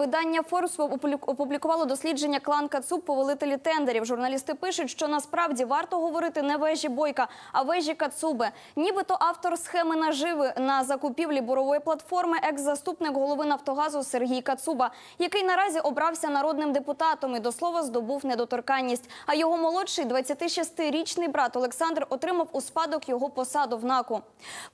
Видання Форбс опублік- опублікувало дослідження клан Кацуп повелителі тендерів. Журналісти пишуть, що насправді варто говорити не вежі Бойка, а вежі Кацуби. Нібито автор схеми наживи на закупівлі бурової платформи екс-заступник голови Нафтогазу Сергій Кацуба, який наразі обрався народним депутатом і до слова здобув недоторканність. А його молодший 26-річний брат Олександр отримав у спадок його посаду в НАКу.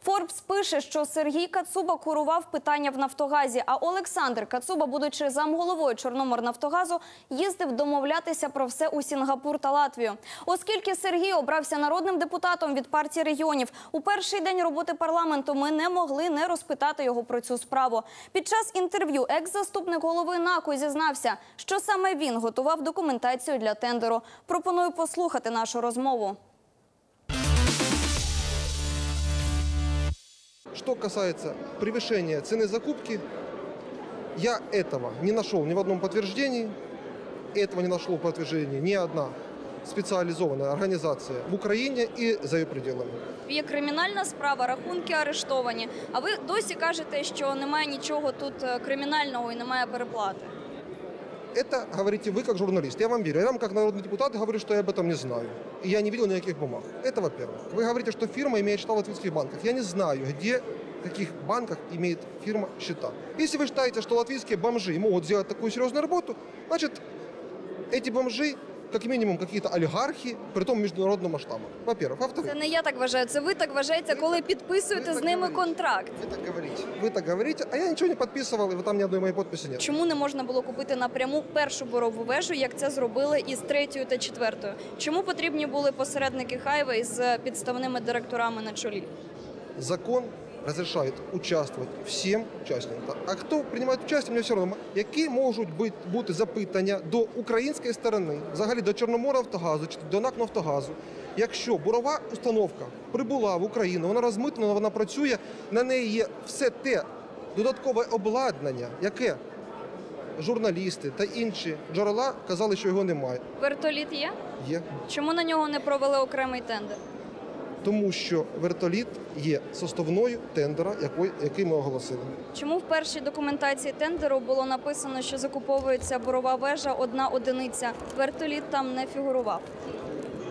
Форбс пише, що Сергій Кацуба курував питання в Нафтогазі, а Олександр Кацуба, будучи замголовою Чорноморнафтогазу, їздив домовлятися про все у Сінгапур та Латвію. Оскільки Сергій обрався народним депутатом від партії регіонів, у перший день роботи парламенту ми не могли не розпитати його про цю справу. Під час інтерв'ю екс-заступник голови НАКу зізнався, що саме він готував документацію для тендеру. Пропоную послухати нашу розмову. Что касается превышения цены закупки, я этого не нашел ни в одном подтверждении, этого не нашло подтверждения ни одна специализованная организация в Украине и за ее пределами. Є кримінальна справа, рахунки арештовані. А ви досі кажете, що немає нічого тут е, кримінального і немає переплати. Это говорите вы как журналист. Я вам верю. Я вам как народный депутат говорю, что я об этом не знаю. И я не видел никаких бумаг. Это во-первых. Вы говорите, что фирма имеет счета в латвийских банках. Я не знаю, где, в каких банках имеет фирма счета. Если вы считаете, что латвийские бомжи могут сделать такую серьезную работу, значит, эти бомжи как минимум какие-то олигархи, при том международного масштаба. Во-первых. Це Во-вторых, не я так вважаю. Це ви так вважаєте, коли підписуєте Ви з так ними говорите. контракт. вы так говорите. Вы так говорите, а я ничего не подписывал, и вот там ни одной моей подписи нет. Чому не можна було купити напряму першу борову вежу, як це зробили із третьою та четвертою? Чому потрібні були посередники Хайвей з підставними директорами на чолі? Закон разрешает участвовать всім учасникам. А хто приймає участь, мені все одно. Які можуть бути, бути запитання до української сторони, взагалі до Чорноморнафтогазу чи до НАК «Нафтогазу», якщо бурова установка прибула в Україну, вона розмитнена, вона працює, на неї є все те додаткове обладнання, яке журналісти та інші джерела казали, що його немає. Вертоліт є? Є. Чому на нього не провели окремий тендер? Тому що вертоліт є составною тендера, який, ми оголосили. Чому в першій документації тендеру було написано, що закуповується борова вежа одна одиниця? Вертоліт там не фігурував.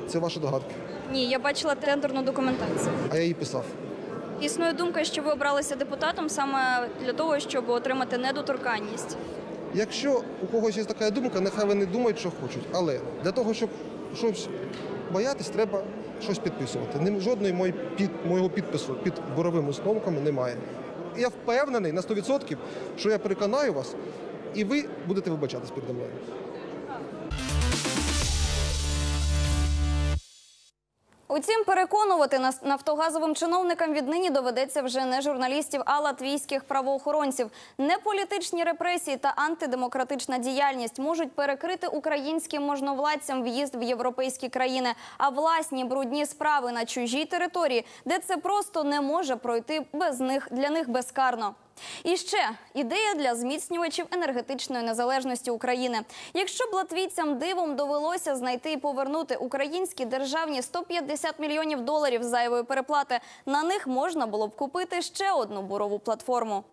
Це ваші догадки. Ні, я бачила тендерну документацію. А я її писав. Існує думка, що ви обралися депутатом саме для того, щоб отримати недоторканність. Якщо у когось є така думка, нехай вони думають, що хочуть. Але для того, щоб щось боятись, треба щось підписувати. Жодної моєї під, моєго підпису під буровими установками немає. Я впевнений на 100%, що я переконаю вас, і ви будете вибачатись передо мною. Утім, переконувати нафтогазовим чиновникам віднині доведеться вже не журналістів, а латвійських правоохоронців. Не політичні репресії та антидемократична діяльність можуть перекрити українським можновладцям в'їзд в європейські країни, а власні брудні справи на чужій території, де це просто не може пройти без них для них безкарно. І ще ідея для зміцнювачів енергетичної незалежності України. Якщо б латвійцям дивом довелося знайти і повернути українські державні 150 мільйонів доларів зайвої переплати, на них можна було б купити ще одну бурову платформу.